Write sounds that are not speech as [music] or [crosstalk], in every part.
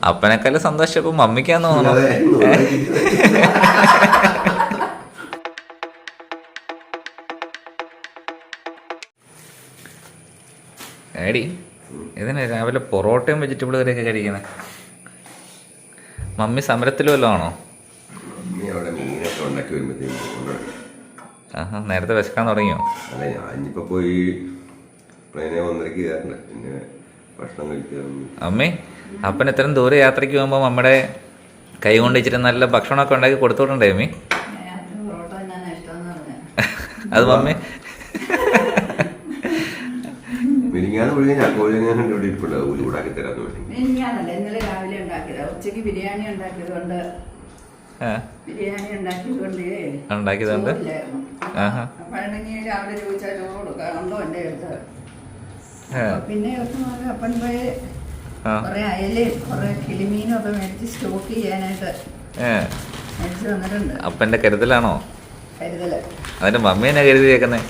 അപ്പനെക്കാളും സന്തോഷം ഇപ്പൊ മമ്മിക്കാന്ന് തോന്നുന്നു. ഏടി [laughs] ഇതിന് രാവിലെ പൊറോട്ടയും വെജിറ്റബിൾ കറിയൊക്കെ കഴിക്കുന്നത് മമ്മി സമരത്തിൽ വല്ലതും ആണോ? ആഹാ നേരത്തെ വിശക്കാൻ തുടങ്ങിയോ? അല്ല ഞാനിപ്പോ പോയി പ്ലെയിനെ ഒന്നരക്ക് കയറണ്ട പിന്നെ ഭക്ഷണം അമ്മേ അപ്പൻ ഇത്രയും ദൂരെ യാത്രയ്ക്ക് പോകുമ്പോൾ നമ്മുടെ കൈ കൊണ്ട് ഇച്ചിരി നല്ല ഭക്ഷണമൊക്കെ ഉണ്ടാക്കി കൊടുത്തോണ്ടേ അമ്മി? അത് മമ്മി മിനിങ്ങാന്ന് പോയി ഞാൻ കോഴി ഞാൻ ഇവിടെ ഇരിപ്പുണ്ട്. ഒരു കൂടാക്കി തരാന്ന് വേണ്ടി എനിക്കാണല്ലോ ഇന്നലെ രാവിലെ ഉണ്ടാക്കിയത്. ഉച്ചയ്ക്ക് ബിരിയാണി ഉണ്ടാക്കിയത് കൊണ്ട് ബിരിയാണി ഉണ്ടാക്കിയത് കൊണ്ട് ഉണ്ടാക്കിയതുകൊണ്ട്? രാവിലെ ചോദിച്ചാൽ ചോറ് എന്റെ അടുത്ത്? പിന്നെ അപ്പൻ പോയി കുറെ അയലയും കുറെ കിളിമീനും ഒക്കെ മേടിച്ച് സ്റ്റോക്ക് ചെയ്യാനായിട്ട് ഏ, മേടിച്ച് വന്നിട്ടുണ്ട്. അപ്പന്റെ കരുതലാണോ? കരുതൽ. അതിന്റെ മമ്മി എന്നെ കരുതി വെക്കുന്നേ?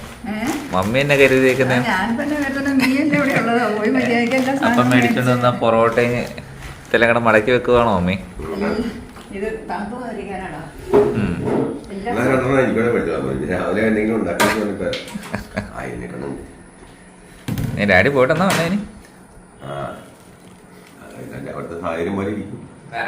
മമ്മി എന്നെ കരുതി ഞാൻ പിന്നെ കരുതൽ നീ എന്റെ ഇവിടെ ഉള്ളത്. പോയി മര്യാദയ്ക്ക് എല്ലാ അപ്പം മേടിച്ചോണ്ട് വന്ന പൊറോട്ടയും തെലങ്കട മടക്കി വെക്കുവാണോ മമ്മി? ഇത് തണുപ്പ് വരിക്കാനാണോ രാവിലെ എന്തെങ്കിലും ഉണ്ടാക്കി പറഞ്ഞപ്പോ അതിനെ കണ്ടു നീ ഡാഡി പോയിട്ടെന്നാ വന്നേ ഇനി. ആ അതല്ല അവിടുത്തെ സാഹചര്യം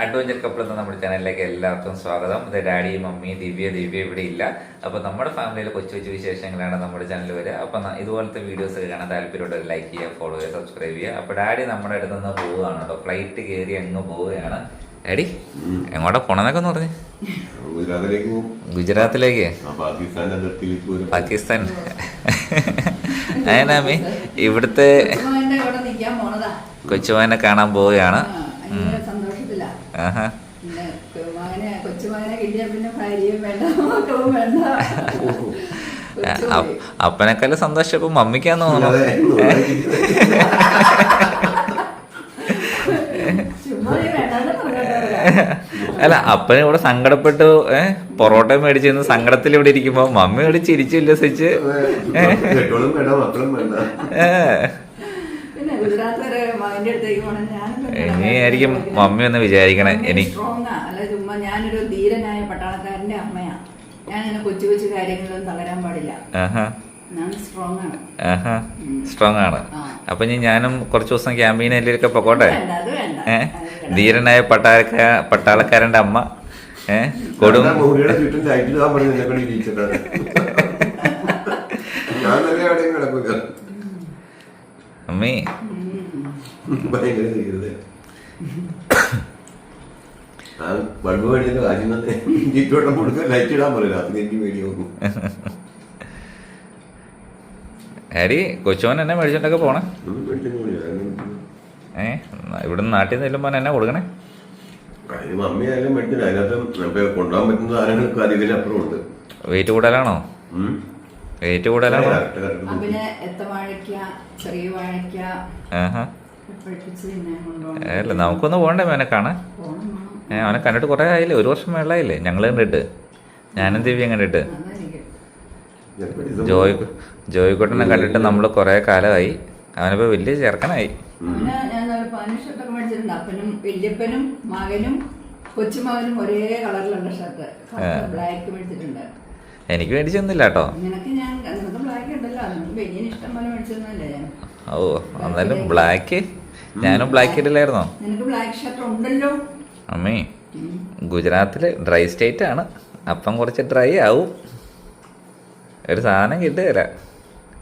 അഡ്വഞ്ചർ കപ്പിൾ എന്ന നമ്മുടെ ചാനലിലേക്ക് എല്ലാവർക്കും സ്വാഗതം. ഇത് ഡാഡി മമ്മി ദിവ്യ ദിവ്യ ഇവിടെ ഇല്ല. അപ്പൊ നമ്മുടെ ഫാമിലിയിലെ കൊച്ചു കൊച്ചു വിശേഷങ്ങളാണ് നമ്മുടെ ചാനൽ വരെ അപ്പൊ ഇതുപോലത്തെ വീഡിയോസ് കാണാൻ താല്പര്യമുള്ള ലൈക്ക് ചെയ്യുക ഫോളോ ചെയ്യുക സബ്സ്ക്രൈബ് ചെയ്യുക. അപ്പൊ ഡാഡി നമ്മുടെ അടുത്ത് നിന്ന് പോവുകയാണ് കേട്ടോ. ഫ്ലൈറ്റ് കയറി അങ്ങ് പോവുകയാണ്. ഡാഡി എങ്ങോട്ടാ പോണെന്നൊക്കെ ഒന്ന് പറഞ്ഞു. ഗുജറാത്തിലേക്ക് പാകിസ്ഥാൻ. അതിനാമി ഇവിടുത്തെ കൊച്ചുമാനെ കാണാൻ പോവുകയാണ്. അപ്പനെക്കാളും സന്തോഷം ഇപ്പൊ മമ്മിക്കാന്ന് തോന്നുന്നു അതെ ചുമ്മാ നീ വേണ്ടാന്ന് പറഞ്ഞോട്ടെ. [laughs] അല്ല അപ്പനെ ഇവിടെ സങ്കടപ്പെട്ടു ഏഹ് പൊറോട്ട മേടിച്ചിരുന്നു സങ്കടത്തിൽ ഇവിടെ ഇരിക്കുമ്പോ മമ്മി ഇവിടെ ചിരിച്ചു ഉല്ലസിച്ച് ഇനി ആയിരിക്കും മമ്മി ഒന്ന് വിചാരിക്കണേ. എനിക്ക് അല്ല ചുമ്മാ ഞാനൊരു ധീരനായ പട്ടാളക്കാരന്റെ അമ്മയാ. ഞാൻ ഇങ്ങനെ കൊച്ചു കൊച്ചു കാര്യങ്ങളൊന്നും തകരാൻ പാടില്ല. ആഹാ. ഞാൻ സ്ട്രോങ് ആണ്. അപ്പൊ ഇനി ഞാനും കുറച്ച് ദിവസം ക്യാമ്പയിനിലൊക്കെ പൊക്കോട്ടെ? വേണ്ട ധീരനായ പട്ടാളക്ക പട്ടാളക്കാരന്റെ അമ്മ. ഏ കൊടും അമ്മേ. ബൾബ് മേടിച്ചിട്ട് കൊടുക്കുക ലൈറ്റ് ഇടാൻ എനിക്ക് പേടി നോക്കും ഡാഡി കൊച്ചുമോൻ എന്നെ മേടിച്ചോണ്ടൊക്കെ പോണേ. മേടിച്ചു ഏ? ഇവിടെ നാട്ടിൽ നിന്ന് ചെല്ലുമ്പോൾ എന്നാ കൊടുക്കണേ? അതിന് മമ്മി ആയാലും മേടിച്ചില്ല അതിനകത്ത് ഇപ്പൊ കൊണ്ടുപോകാൻ പറ്റുന്ന സാധനങ്ങൾക്ക് അധികം അപ്പുറം ഉണ്ട്. വെയിറ്റ് കൂടലാണോ വെയിറ്റ് കൂടലാണോ അല്ല നമുക്കൊന്ന് പോകണ്ടേ അവനെ കാണാൻ? ഏഹ് അവനെ കണ്ടിട്ട് കുറേ ആയില്ലേ? ഒരു വർഷം മേളായില്ലേ? ഞങ്ങൾ കണ്ടിട്ട്. ഞാനും ദിവ്യം കണ്ടിട്ട്. ജോയ് ജോയിക്കോട്ടനെ കണ്ടിട്ട് നമ്മൾ കുറേ കാലമായി. അവനിപ്പോ വലിയ നല്ല പതിനഞ്ച് ഷർട്ടൊക്കെ മേടിച്ചിട്ടുണ്ട് അപ്പനും വല്യപ്പനും മകനും കൊച്ചുമകനും ഒരേ കളറിലുള്ള ഷർട്ട്. ബ്ലാക്ക് മേടിച്ചിട്ടുണ്ട് എനിക്ക് മേടിച്ചൊന്നുമില്ല കേട്ടോ. നിനക്ക് ഞാൻ നിനക്ക് ബ്ലാക്ക് ഉണ്ടല്ലോ. വലിയ ഇഷ്ടം പോലെ മേടിച്ചൊന്നുമല്ലേ ഞാൻ. ഓ എന്നാലും ബ്ലാക്ക് ഞാനും ബ്ലാക്ക് ഇടില്ലായിരുന്നോ നിനക്ക് ബ്ലാക്ക് ഷർട്ട് ഉണ്ടല്ലോ. അമ്മേ ഗുജറാത്തിൽ ഗുജറാത്തിൽ ഡ്രൈ സ്റ്റേറ്റ് ആണ്. അപ്പം കുറച്ച് ഡ്രൈ ആവും. ഒരു സാധനം കിട്ടുകയില്ല.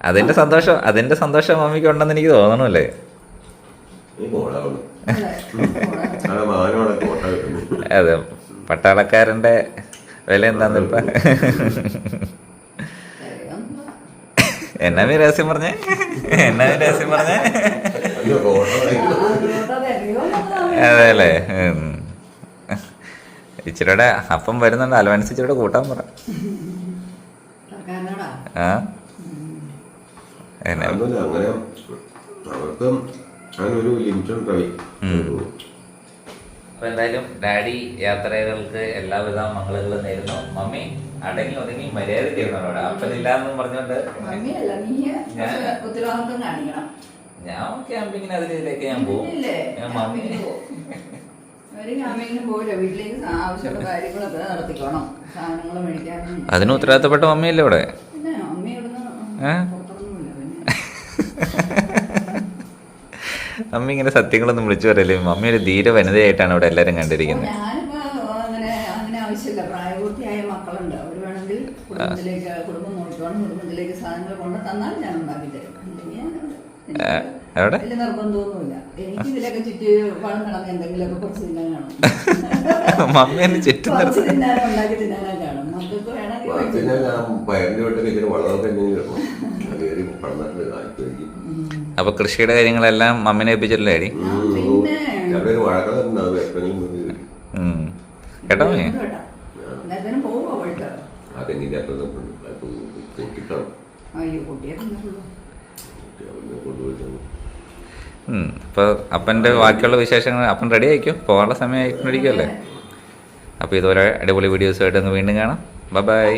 അതിന്റെ സന്തോഷം അതിന്റെ സന്തോഷം മമ്മിക്ക് ഉണ്ടെന്ന് എനിക്ക് കോടാവുന്നു അതെ. പട്ടാളക്കാരന്റെ വില എന്താന്ന് ഇപ്പൊ? എന്നാ നീ രഹസ്യം പറഞ്ഞേ? എന്നാ നീ രഹസ്യം പറഞ്ഞേ? അത് അല്ലേ ഇച്ചിരിയുടെ അപ്പം വരുന്നുണ്ട്. അലവൻസ് ഇച്ചിരിയുടെ കൂട്ടാൻ പറ. ആ? എന്നാ ലിമിറ്റ് ഉണ്ടായി ഉം. അപ്പൊ എന്തായാലും ഡാഡി യാത്രകൾക്ക് എല്ലാവിധ മംഗളങ്ങളും നേരുന്നു. മമ്മി അടങ്ങി ഒതുങ്ങി മര്യാദ ചെയ്യുന്നവരോട് അപ്പനില്ലാന്നും പറഞ്ഞോണ്ട് മമ്മിയല്ല നീ ഞാൻ- ക്യാമ്പിങ്ങിന് അതിലേക്ക് ഞാൻ പോകും ഞാൻ മമ്മി അതിന് ഉത്തരവാദിത്തപ്പെട്ട മമ്മിയല്ലേ ഇവിടെ? പിന്നെ അമ്മ ഇവിടുന്ന് ഏ? പുറത്തൊന്നുമില്ല പിന്നെ മമ്മി ഇങ്ങനെ സത്യങ്ങളൊന്നും വിളിച്ചു പറയല്ലേ? മമ്മി ഒരു ധീര വനിതയായിട്ടാണ് ഇവിടെ എല്ലാരും കണ്ടിരിക്കുന്നത്. ഞാനിപ്പോ അങ്ങനെ അങ്ങനെ ആവശ്യമില്ല. പ്രായപൂർത്തിയായ മക്കളുണ്ട്. അവർ വേണമെങ്കിൽ കുടുംബത്തിലേക്ക് കുടുംബം നോക്കിക്കോണം. കുടുംബത്തിലേക്ക് സാധനങ്ങൾ കൊണ്ട് തന്നാൽ ഞാൻ ഉണ്ടാക്കി തരും. എനിക്ക് ഏ, എവിടെ? വലിയ നിർബന്ധമൊന്നുമില്ല. എനിക്ക് ഇതിലൊക്കെ ചുറ്റി വളം കിടന്ന് എന്തെങ്കിലുമൊക്കെ കുറച്ച് തിന്നാൻ കാണും. ചുറ്റും തിന്നാനും ഉണ്ടാക്കി തിന്നാനും കാണും. മക്കൾക്ക് വേണമെങ്കിൽ പിന്നെ കഴിക്കാം. അപ്പൊ കൃഷിയുടെ കാര്യങ്ങളെല്ലാം മമ്മിനെ ഏൽപ്പിച്ചിട്ടില്ലേ. കേട്ടോ. അപ്പൊ അപ്പന്റെ ബാക്കിയുള്ള വിശേഷങ്ങൾ അപ്പൻ റെഡി ആയിരിക്കും? പോകാനുള്ള സമയം ആയിക്കൊണ്ടിരിക്കുമല്ലേ അപ്പൊ ഇതുപോലെ അടിപൊളി വീഡിയോസുമായിട്ട് ഒന്ന് വീണ്ടും കാണാം. Bye bye